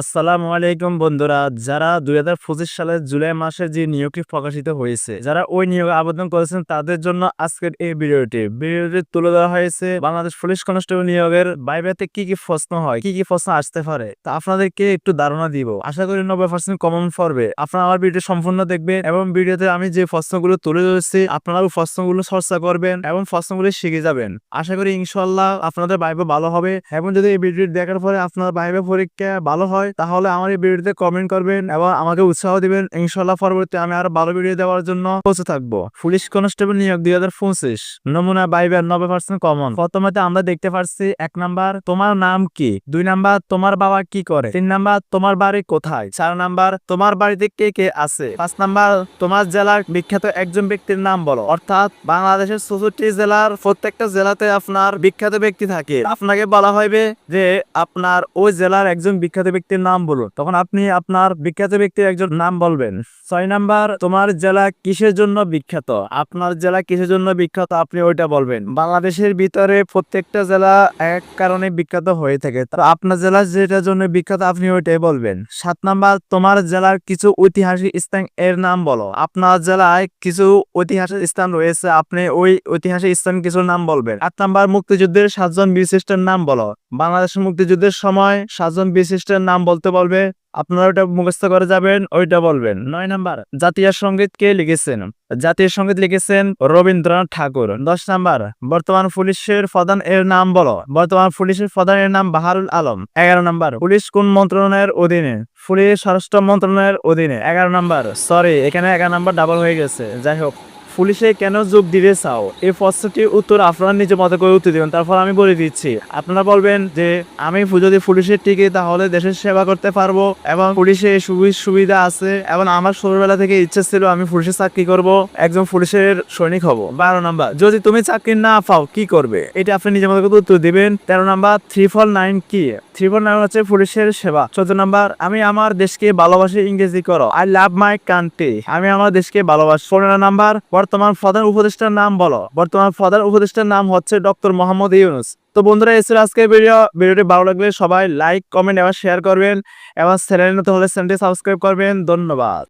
আসসালামু আলাইকুম বন্ধুরা, যারা দুই হাজার পঁচিশ সালের জুলাই মাসে যে নিয়োগটি প্রকাশিত হয়েছে, যারা ওই নিয়োগে আবেদন করেছেন, তাদের জন্য আজকের এই ভিডিওটি। ভিডিওটি তুলে দেওয়া হয়েছে বাংলাদেশ পুলিশ কনস্টেবল নিয়োগের বাইবেতে কি কি প্রশ্ন হয়, কি কি প্রশ্ন আসতে পারে, তা আপনাদেরকে একটু ধারণা দিব। আশা করি নব্বই পার্সেন্ট কমন পড়বে। আপনারা আমার ভিডিও সম্পূর্ণ দেখবেন এবং ভিডিওতে আমি যে প্রশ্নগুলো তুলে ধরেছি, আপনারাও প্রশ্নগুলো চর্চা করবেন এবং প্রশ্নগুলো শিখে যাবেন। আশা করি ইনশাল্লাহ আপনাদের বাইবে ভালো হবে এবং যদি এই ভিডিওটি দেখার পরে আপনার বাইবে পরীক্ষা ভালো হয় তাহলে আমার এই ভিডিওতে কমেন্ট করবেন এবং আমাকে উৎসাহ দিবেন। ইনশাল্লাহ পরবর্তী আমি আরও ভালো ভিডিও দেওয়ার জন্য পৌঁছে থাকব। পুলিশ কনস্টেবল নিয়োগ দুই হাজার পঁচিশ, নমুনা বাইবের নব্বই পার্সেন্ট কমন প্রথমত আমরা দেখতে পাচ্ছি এক নাম্বার, তোমার নাম কি? দুই নাম্বার, তোমার বাবা কি করে? তিন নাম্বার, তোমার বাড়ি কোথায়? চার নাম্বার, তোমার বাড়িতে কে কে আছে? পাঁচ নাম্বার, তোমার জেলার বিখ্যাত একজন ব্যক্তির নাম বলো। অর্থাৎ বাংলাদেশের চৌষট্টি জেলার প্রত্যেকটা জেলাতে আপনার বিখ্যাত ব্যক্তি থাকে। আপনাকে বলা হইবে যে আপনার ওই জেলার একজন বিখ্যাত ব্যক্তির নাম বলুন তখন আপনি আপনার বিখ্যাত ব্যক্তির একজন নাম বলবেন। ছয় নাম্বার, তোমার জেলা কিসের জন্য বিখ্যাত? আপনার জেলা কিসের জন্য বিখ্যাত আপনি ওইটা বলবেন। বাংলাদেশের ভিতরে প্রত্যেকটা জেলা এক কারণে বিখ্যাত হয়ে থাকে। তো আপনার জেলা যেটার জন্য বিখ্যাত আপনি ওইটাই বলবেন। সাত নাম্বার, তোমার জেলার কিছু ঐতিহাসিক স্থান এর নাম বলো। আপনার জেলায় কিছু ঐতিহাসিক স্থান রয়েছে, আপনি ওই ঐতিহাসিক স্থান কিছু নাম বলবেন। আট নাম্বার, মুক্তিযুদ্ধের সাতজন বিশিষ্টের নাম বলো। বাংলাদেশের মুক্তিযুদ্ধের সময় সাতজন বিশিষ্টের নাম বলতে বলবে, আপনারা ওটা মুখস্থ করে যাবেন, ওইটা বলবেন। নয় নাম্বার, জাতীয় সংগীত কে লিখেছেন? জাতীয় সংগীত লিখেছেন রবীন্দ্রনাথ ঠাকুর। দশ নাম্বার, বর্তমান পুলিশের প্রধান এর নাম বলো। বর্তমান পুলিশের প্রধান এর নাম বাহারুল আলম। এগারো নাম্বার, পুলিশ কোন মন্ত্রণালয়ের অধীনে? পুলিশ স্বরাষ্ট্র মন্ত্রণালয়ের অধীনে। এগারো নাম্বার সরি এখানে এগারো নাম্বার ডাবল হয়ে গেছে। যাই হোক। পুলিশে কেন যোগ দিতে চাও? এই প্রশ্নটির উত্তর আপনারা নিজের মতো করে উত্তর দিবেন, তারপর আমি বলে দিচ্ছি। আপনারা বলবেন যে, আমি যদি পুলিশের টিকে তাহলে দেশের সেবা করতে পারব এবং পুলিশে সুবিধা আছে এবং আমার ছোটবেলা থেকে ইচ্ছা ছিল আমি পুলিশের চাকরি করব, একজন পুলিশের সৈনিক হব। বারো নাম্বার, যদি তুমি চাকরি না পাও, কি করবে? এটা আপনি নিজের মতো উত্তর দিবেন। তেরো নাম্বার থ্রি ফোর নাইন কি? থ্রি ফোর নাইন হচ্ছে পুলিশের সেবা। চোদ্দ নাম্বার, আমি আমার দেশকে ভালোবাসি ইংরেজি করো। আই লাভ মাই কান্ট্রি আমি আমার দেশকে ভালোবাসি। পনেরো নাম্বার বর্তমান ফাদার উপদেষ্টার নাম বলো। বর্তমান ফাদার উপদেষ্টার নাম হচ্ছে ডক্টর মোহাম্মদ ইউনুস। তো বন্ধুরা এসে আজকের ভিডিও। ভিডিওটি ভালো লাগলে সবাই লাইক, কমেন্ট এবং শেয়ার করবেন এবং চ্যানেল নতুন হলে চ্যানেলটি সাবস্ক্রাইব করবেন। ধন্যবাদ।